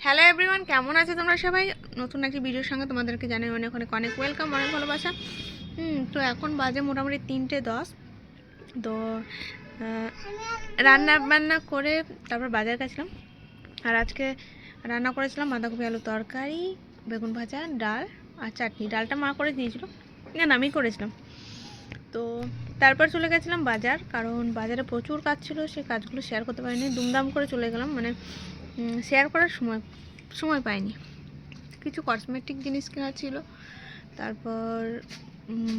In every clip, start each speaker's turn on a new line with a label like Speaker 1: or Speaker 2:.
Speaker 1: Hello everyone কেমন আছে তোমরা সবাই? নতুন একটি ভিডিওর সঙ্গে তোমাদেরকে জানাই অনেক অনেক অনেক ওয়েলকাম অনেক ভালোবাসা। হুম, তো এখন বাজে মোটামুটি তিনটে দশ। তো রান্না বান্না করে তারপর বাজার গেছিলাম। আর আজকে রান্না করেছিলাম বাঁধাকপি আলু তরকারি, বেগুন ভাজা, ডাল আর চাটনি। ডালটা মা করে দিয়েছিল। না আমি করেছিলাম। তো, তারপর চলে গেছিলাম বাজার। কারণ বাজারে প্রচুর কাজ ছিল সেই কাজগুলো শেয়ার করতে পারিনি। দুমদাম করে চলে গেলাম। মানে শেয়ার করার সময় সময় পাইনি। কিছু কসমেটিক জিনিস কেনার ছিল, তারপর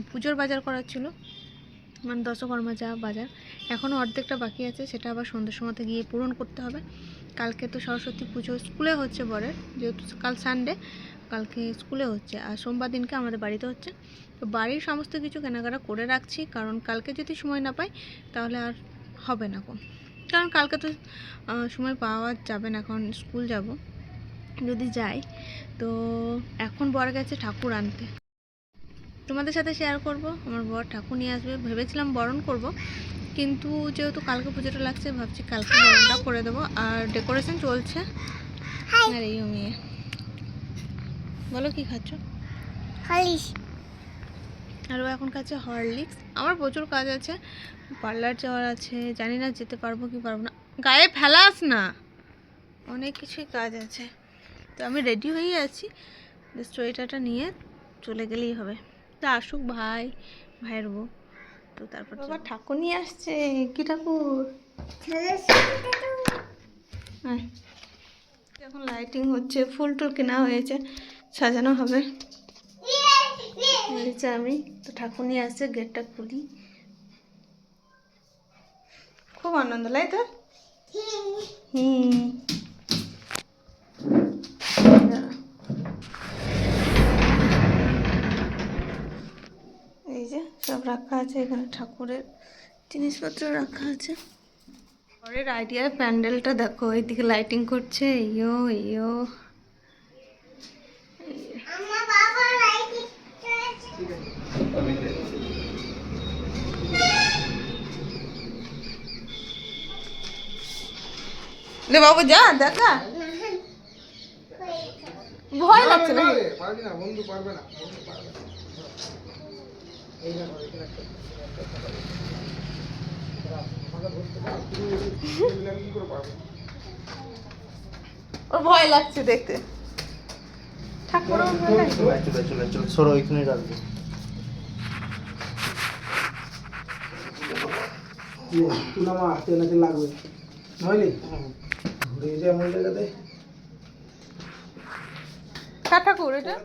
Speaker 1: পুজোর বাজার করার ছিল মানে দশকর্মা যা বাজার। এখনও অর্ধেকটা বাকি আছে, সেটা আবার সন্ধ্যের সময়তে গিয়ে পূরণ করতে হবে। কালকে তো সরস্বতী পুজো স্কুলে হচ্ছে বরের যেহেতু কাল সানডে কালকে স্কুলে হচ্ছে। আর সোমবার দিনকে আমাদের বাড়িতে হচ্ছে। তো বাড়ির সমস্ত কিছু কেনাকাটা করে রাখছি, কারণ কালকে যদি সময় না পাই, তাহলে আর হবে না কোন কারণ কালকে তো সময় পাওয়া যাবে না এখন স্কুল যাব যদি যাই। তো এখন বর গেছে ঠাকুর আনতে। তোমাদের সাথে শেয়ার করব আমার বর ঠাকুর নিয়ে আসবে ভেবেছিলাম বরণ করব কিন্তু যেহেতু কালকে পুজোটা লাগছে ভাবছি কালকে বরণটা করে দেবো আর ডেকোরেশন চলছে। আর এই মেয়ে বলো কি খাচ্ছ?
Speaker 2: হলিস
Speaker 1: আর ও এখন কাছে হরলিক্স আমার প্রচুর কাজ আছে। পার্লার যাওয়ার আছে জানি না যেতে পারব কি পারব না। গায়ে ফেলাস না। অনেক কিছুই কাজ আছে। তো আমি রেডি হয়েই আছি। সোয়েটারটা নিয়ে চলে গেলেই হবে। তা আসুক ভাই ভাইয়ের বউ। তো তারপর বাবা ঠাকুর নিয়ে আসছে। কি ঠাকুর। এখন লাইটিং হচ্ছে ফুল টুল কেনা হয়েছে সাজানো হবে। বলেছে আমি, তো ঠাকুর নিয়ে আসছে গেটটা খুলি। খুব আনন্দ লাই তো? হুম। এই যে, সব রাখা আছে, এখানে ঠাকুরের জিনিসপত্র রাখা আছে। পরের আইডিয়ার প্যান্ডেলটা দেখো এইদিকে লাইটিং করছে, ইয়ো ইয়ো
Speaker 2: আমার বাবা লাইট
Speaker 1: লে বাবু যা দেখা ভয় লাগছে না
Speaker 3: পারবি না বন্ধু পারবে না বন্ধু পারবে না এই দেখো এখানে একটা আমাকে ধরতে পারো তুমি এগুলো আমি কি করে পারব
Speaker 1: ওর ভয় লাগছে দেখতে ঠাকুর ভয় লাগছে
Speaker 3: চলে চলে চলে চলে সরো এখানে রাখবে তেল নাকি লাগবে? নইলে? ঘুরে যে এমন জায়গাতে।
Speaker 1: কার ঠাকুর এটা।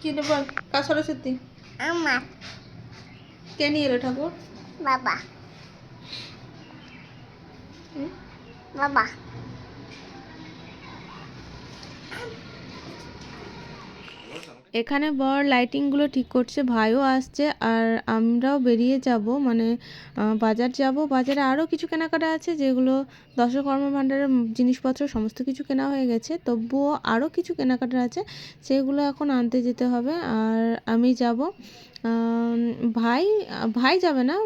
Speaker 1: কি বল? কার সরস্বতী
Speaker 2: আমার।
Speaker 1: কে নিয়ে এলো ঠাকুর?
Speaker 2: বাবা? বাবা।
Speaker 1: এখানে বর লাইটিংগুলো ঠিক করছে, ভাইও আসছে, আর আমরাও বেরিয়ে যাব। মানে বাজার যাব। বাজারে আরও কিছু কেনাকাটা আছে, যেগুলো দশকর্ম ভাণ্ডারের জিনিসপত্র, সমস্ত কিছু কেনা হয়ে গেছে। তবুও আরও কিছু কেনাকাটা আছে, সেগুলো এখন আনতে যেতে হবে। আর আমি যাব। ভাই ভাই যাবে না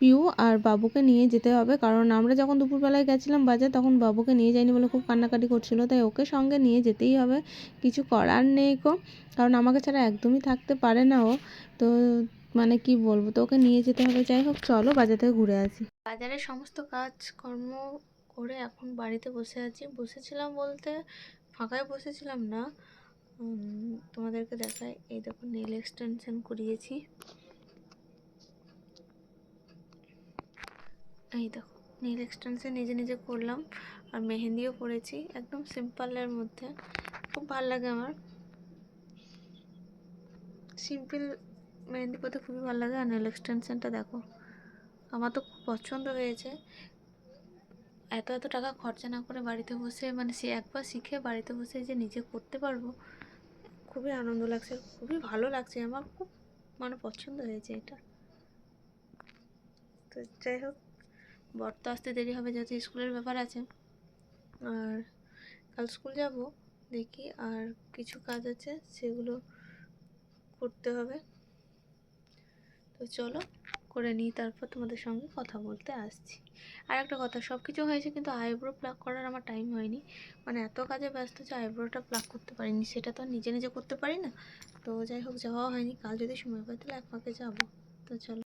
Speaker 1: পিউ আর বাবুকে নিয়ে যেতে হবে। কারণ আমরা যখন দুপুরবেলায় গেছিলাম বাজার, তখন বাবুকে নিয়ে যাইনি বলে খুব কান্নাকাটি করছিল। তাই ওকে সঙ্গে নিয়ে যেতেই হবে। কিছু করার নেই কো কারণ আমাকে ছাড়া একদমই থাকতে পারে না ও। তো মানে কি বলব, তো ওকে নিয়ে যেতে হবে। যাই হোক, চলো বাজার থেকে ঘুরে আসি। বাজারের সমস্ত কাজকর্ম করে এখন বাড়িতে বসে আছি। বসেছিলাম বলতে ফাঁকায় বসেছিলাম না। তোমাদেরকে দেখায় এই দেখো নেল এক্সটেনশন করিয়েছি। এই দেখো নেল এক্সটেনশন নিজে নিজে করলাম আর মেহেন্দিও পরেছি একদম সিম্পলের মধ্যে। খুব ভালো লাগে আমার। সিম্পল মেহেন্দি করতে খুবই ভালো লাগে। আর নেল এক্সটেনশনটা দেখো, আমার তো খুব পছন্দ হয়েছে। এত এত টাকা খরচা না করে বাড়িতে বসে মানে সে একবার শিখে বাড়িতে বসে যে নিজে করতে পারব খুবই আনন্দ লাগছে, খুবই ভালো লাগছে, আমার খুব মানে পছন্দ হয়েছে এটা। তো যাই হোক, বর তো আসতে দেরি হবে, যেহেতু স্কুলের ব্যাপার আছে। আর কাল স্কুল যাব, দেখি আর কিছু কাজ আছে, সেগুলো করতে হবে। তো চলো করে নিই, তারপর তোমাদের সঙ্গে কথা বলতে আসছি। আর একটা কথা সব কিছু হয়েছে কিন্তু আইব্রো প্লাক করার আমার টাইম হয়নি। মানে এত কাজে ব্যস্ত যে আইব্রোটা প্লাক করতে পারিনি, সেটা তো নিজে নিজে করতে পারি না। তো যাই হোক যাওয়া হয়নি। কাল যদি সময় পাই তাহলে এক ফাঁকে যাব। তো চলো।